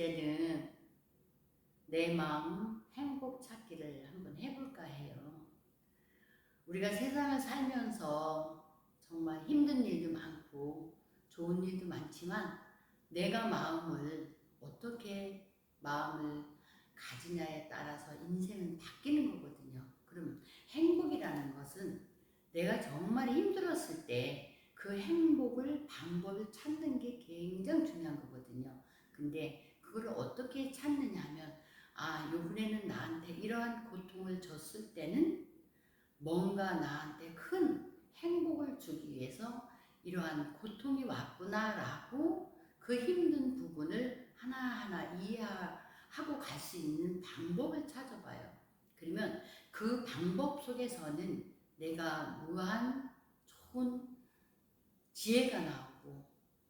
주제는 내 마음 행복 찾기를 한번 해볼까 해요. 우리가 세상을 살면서 정말 힘든 일도 많고 좋은 일도 많지만 내가 마음을 어떻게 마음을 가지냐에 따라서 인생은 바뀌는 거거든요. 그럼 행복이라는 것은 내가 정말 힘들었을 때 그 행복을 방법을 찾는 게 굉장히 중요한 거거든요. 근데 그걸 어떻게 찾느냐 하면 아 요번에는 나한테 이러한 고통을 줬을 때는 뭔가 나한테 큰 행복을 주기 위해서 이러한 고통이 왔구나라고 그 힘든 부분을 하나하나 이해하고 갈 수 있는 방법을 찾아봐요. 그러면 그 방법 속에서는 내가 무한 좋은 지혜가 나오고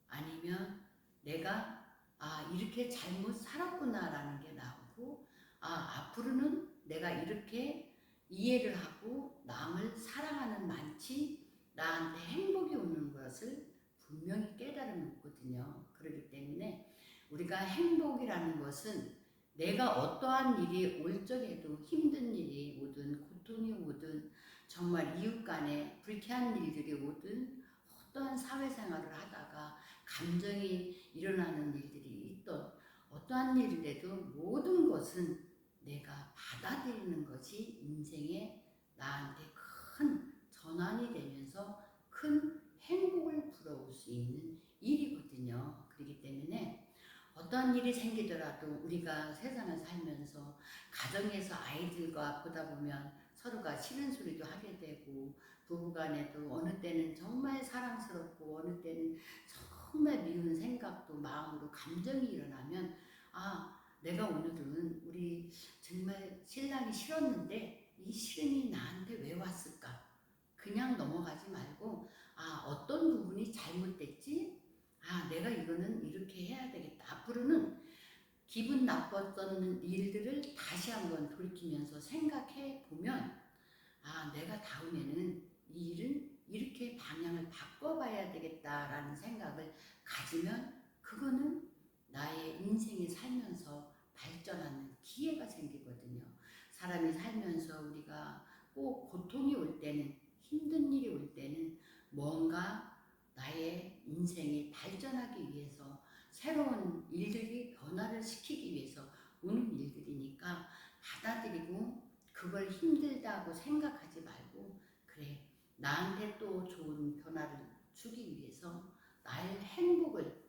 아니면 내가 아 이렇게 잘못 살았구나라는 게 나오고 아 앞으로는 내가 이렇게 이해를 하고 남을 사랑하는 만치 나한테 행복이 오는 것을 분명히 깨달음거든요. 그렇기 때문에 우리가 행복이라는 것은 내가 어떠한 일이 올 적에도 힘든 일이 오든 고통이 오든 정말 이웃 간에 불쾌한 일들이 오든 어떠한 사회생활을 하다가 감정이 일어나는 일들이 있던 어떠한 일이라도 모든 것은 내가 받아들이는 것이 인생에 나한테 큰 전환이 되면서 큰 행복을 불어올 수 있는 일이거든요. 그렇기 때문에 어떠한 일이 생기더라도 우리가 세상을 살면서 가정에서 아이들과 보다 보면 서로가 싫은 소리도 하게 되고 부부간에도 어느 때는 정말 사랑스럽고 어느 때는 정말 미운 생각도 마음으로 감정이 일어나면 아 내가 오늘은 우리 정말 신랑이 싫었는데 이 싫음이 나한테 왜 왔을까? 그냥 넘어가지 말고 아 어떤 부분이 잘못됐지? 아 내가 이거는 이렇게 해야 되겠다. 앞으로는 기분 나빴던 일들을 다시 한번 돌이키면서 생각해 보면 아 내가 다음에는 이 일은 이렇게 방향을 바꿔봐야 되겠다라는 생각을 가지면 그거는 나의 인생이 살면서 발전하는 기회가 생기거든요. 사람이 살면서 우리가 꼭 고통이 올 때는 힘든 일이 올 때는 뭔가 나의 인생이 발전하기 위해서 새로운 일들이 변화를 시키기 위해서 오는 일들이니까 받아들이고 그걸 힘들다고 생각하지 말고 그래 나한테 또 좋은 변화를 주기 위해서 나의 행복을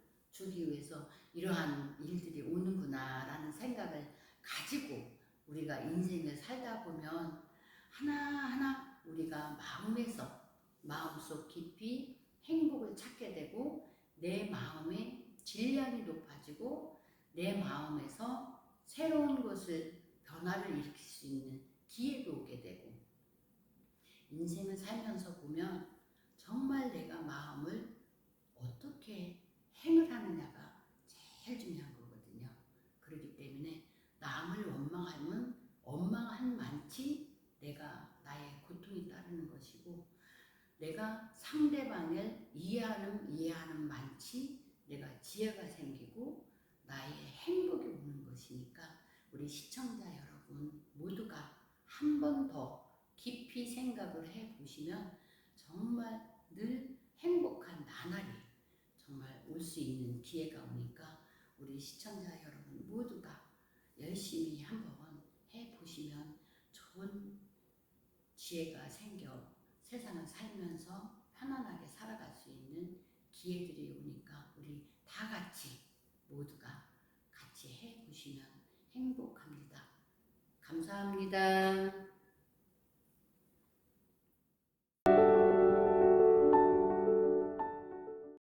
주기 위해서 이러한 일들이 오는구나라는 생각을 가지고 우리가 인생을 살다 보면 하나하나 우리가 마음에서 마음속 깊이 행복을 찾게 되고 내 마음의 질량이 높아지고 내 마음에서 새로운 것을 변화를 일으킬 수 있는 기회도 오게 되고 인생을 살면서 보면 정말 내가 마음을 어떻게 행을 하느냐가 제일 중요한 거거든요. 그렇기 때문에 남을 원망하면 원망한 만치 내가 나의 고통이 따르는 것이고 내가 상대방을 이해하는 이해하는 만치 내가 지혜가 생기고 나의 행복이 오는 것이니까 우리 시청자 여러분 모두가 한 번 더 깊이 생각을 해 보시면 정말 늘 행복한 나날이 정말 올 수 있는 기회가 오니까 우리 시청자 여러분 모두가 열심히 한번 해 보시면 좋은 지혜가 생겨 세상을 살면서 편안하게 살아갈 수 있는 기회들이 오니까 우리 다 같이 모두가 같이 해 보시면 행복합니다. 감사합니다.